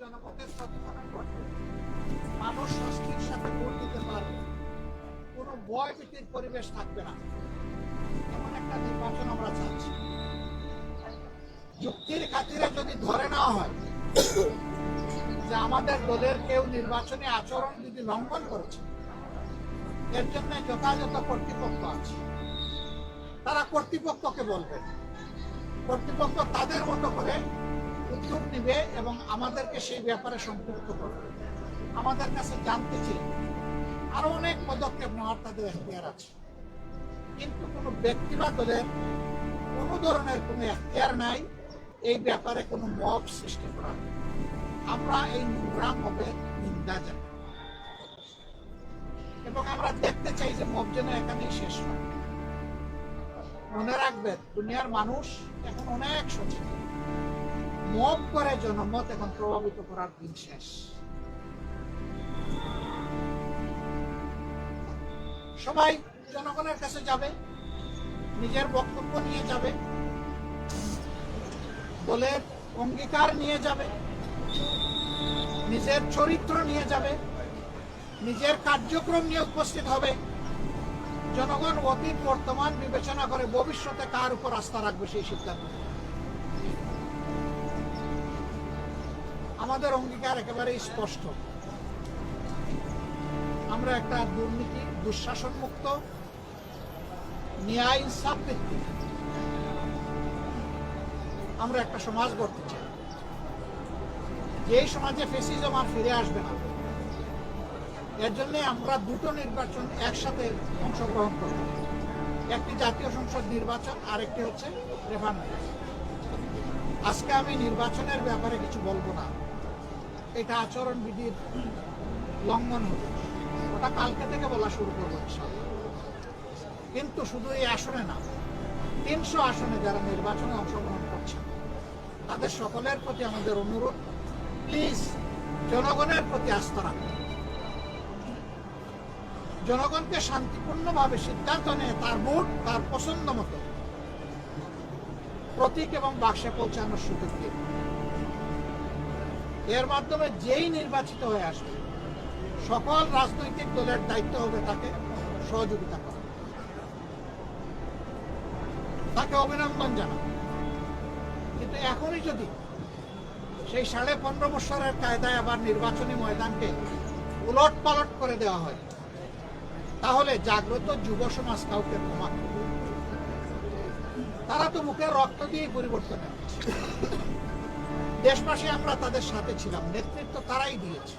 জনমতের প্রতিফলন ঘটবে মানুষ সাথে ভোট পারবে কোনো ভয় পরিবেশ থাকবে না এমন একটা নির্বাচন আমরা চাচ্ছি যুক্তির খাতিরে যদি ধরে নেওয়া হয় যে আমাদের দলের কেউ নির্বাচনী আচরণ যদি লঙ্ঘন করেছে এর জন্য যথাযথ কর্তৃপক্ষ আছে তারা কর্তৃপক্ষকে বলবেন কর্তৃপক্ষ তাদের মতো করে উদ্যোগ নিবে এবং আমাদেরকে সেই ব্যাপারে সম্পৃক্ত করবে। আমাদের কাছে জানতে চেয়ে আরও অনেক পদক্ষেপ নেওয়ার তাদের এখতিয়ার আছে। কিন্তু কোনো ব্যক্তি বা দলের কোনো ধরনের কোনো এখতিয়ার নাই, এই ব্যাপারে কোনো মব সৃষ্টি করা আমরা এই নোংরা মবের নিন্দা জানাই। এবং আমরা দেখতে চাই যে মব যেন এখানেই শেষ হয়। মনে রাখবেন, দুনিয়ার মানুষ এখন অনেক সচেতন। মব করে জনমত এখন প্রভাবিত করার দিন শেষ। সবাই জনগণের কাছে যাবে, নিজের বক্তব্য নিয়ে যাবে দলের অঙ্গীকার নিয়ে যাবে, নিজের চরিত্র নিয়ে যাবে, নিজের কার্যক্রম নিয়ে উপস্থিত হবে। জনগণ অতীত, বর্তমান বিবেচনা করে ভবিষ্যতে কার উপর আস্থা রাখবে সেই সিদ্ধান্ত। আমাদের অঙ্গীকার একেবারেই স্পষ্ট। আমরা একটা দুর্নীতি দুঃশাসন মুক্ত ন্যায় ইনসাফ ভিত্তিক আমরা একটা সমাজ গড়তে চাই। যেই সমাজে ফেসিজম আর ফিরে আসবে না, এর জন্য আমরা দুটো নির্বাচন একসাথে অংশগ্রহণ করব। একটি জাতীয় সংসদ নির্বাচন আর একটি হচ্ছে রেফারেন্ডাম আজকে আমি নির্বাচনের ব্যাপারে কিছু বলব না। এটা আচরণ বিধির লঙ্ঘন হবে। ওটা কালকে থেকে বলা শুরু করব কিন্তু শুধু এই আসনে না, তিনশো আসনে যারা নির্বাচনে অংশগ্রহণ করছে তাদের সকলের প্রতি আমাদের অনুরোধ প্লিজ জনগণের প্রতি আস্থা রাখুন। জনগণকে শান্তিপূর্ণভাবে সিদ্ধান্ত নিয়ে তার ভোট তার পছন্দ মতো প্রতীক এবং বাক্সে পৌঁছানোর সুযোগ দিন। এর মাধ্যমে যেই নির্বাচিত হয়ে আসবে, সকল রাজনৈতিক দলের দায়িত্ব হবে তাকে সহযোগিতা করা। তাকে অভিনন্দন জানানো কিন্তু এখনই যদি সেই সাড়ে পনেরো বছরের কায়দায় আবার নির্বাচনী ময়দানকে উলট পালট করে দেওয়া হয়, তাহলে জাগ্রত যুব সমাজ কাউকে ক্ষমা তারা তো মুখের রক্ত দিয়েই পরিবর্তন দেশবাসী আমরা তাদের সাথে ছিলাম। নেতৃত্ব তারাই দিয়েছে।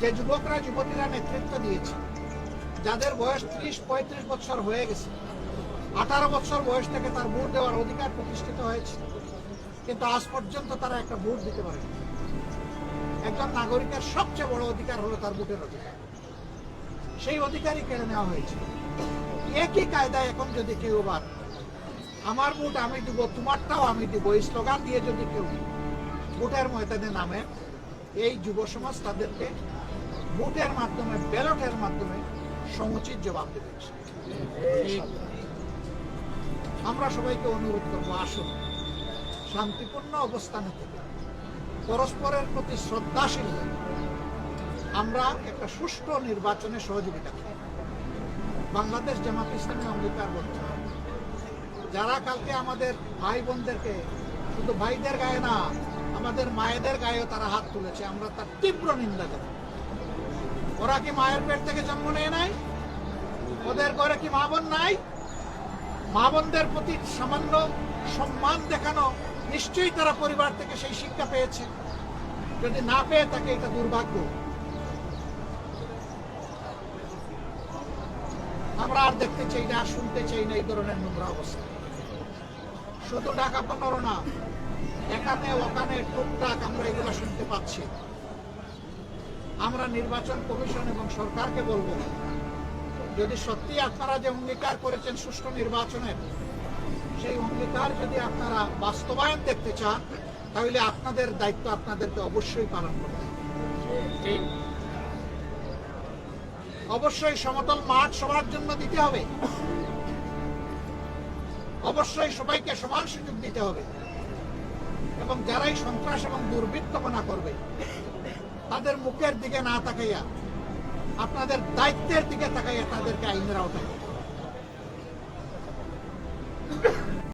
যে যুবকরা, যুবতীরা নেতৃত্ব দিয়েছে, যাদের বয়স ত্রিশ, পঁয়ত্রিশ বছর হয়ে গেছে, আঠারো বছর বয়স থেকে তার ভোট দেওয়ার অধিকার প্রতিষ্ঠিত হয়েছে। কিন্তু আজ পর্যন্ত তারা একটা ভোট দিতে পারে একজন নাগরিকের সবচেয়ে বড় অধিকার হলো তার ভোটের অধিকার। সেই অধিকারই কেড়ে নেওয়া হয়েছে। একই কায়দায় এখন যদি কেউ আবার আমার ভোট আমি দিব, তোমারটাও আমি দিব। এই স্লোগান দিয়ে যদি কেউ ভোটের ময়দানে নামে, এই যুব সমাজ তাদেরকে ভোটের মাধ্যমে, ব্যালটের মাধ্যমে সমুচিত জবাব দেবে। আমরা সবাইকে অনুরোধ করব, আসুন, শান্তিপূর্ণ অবস্থানে থেকে পরস্পরের প্রতি শ্রদ্ধাশীল আমরা একটা সুষ্ঠু নির্বাচনে সহযোগিতা করি। বাংলাদেশ জামাত ইসলামী করছে। যারা কালকে আমাদের ভাই বোনদেরকে শুধু ভাইদের গায়ে না, আমাদের মায়েদের গায়েও তারা হাত তুলেছে, আমরা তার তীব্র নিন্দা করি ওরা কি মায়ের পেট থেকে জন্ম নেয় নাই? ওদের ঘরে কি মা বোন নাই? মা বোনদের প্রতি সামান্য সম্মান দেখানো নিশ্চয়ই তারা পরিবার থেকে সেই শিক্ষা পেয়েছে। যদি না পেয়ে থাকে, এটা দুর্ভাগ্য। আমরা আর দেখতে চাই না, শুনতে চাই না এই ধরনের নোংরা অবস্থা। শুধু ঢাকা না, এখানে, ওখানে টুকটাক আমরা এগুলো শুনতে পাচ্ছি। আমরা নির্বাচন কমিশন এবং সরকারকে বলব, যদি সত্যি আপনারা যে অঙ্গীকার করেছেন সুষ্ঠু নির্বাচনের, সেই অঙ্গীকার যদি আপনারা বাস্তবায়ন দেখতে চান, তাহলে আপনাদের দায়িত্ব আপনাদেরকে অবশ্যই পালন করতে অবশ্যই সমতল মাঠ সবার জন্য দিতে হবে। অবশ্যই সবাইকে সমান সুযোগ দিতে হবে এবং যারাই সন্ত্রাস এবং দুর্বৃত্তপনা করবে, তাদের মুখের দিকে না তাকাইয়া, আপনাদের দায়িত্বের দিকে তাকাইয়া তাদেরকে আইনের আওতায়।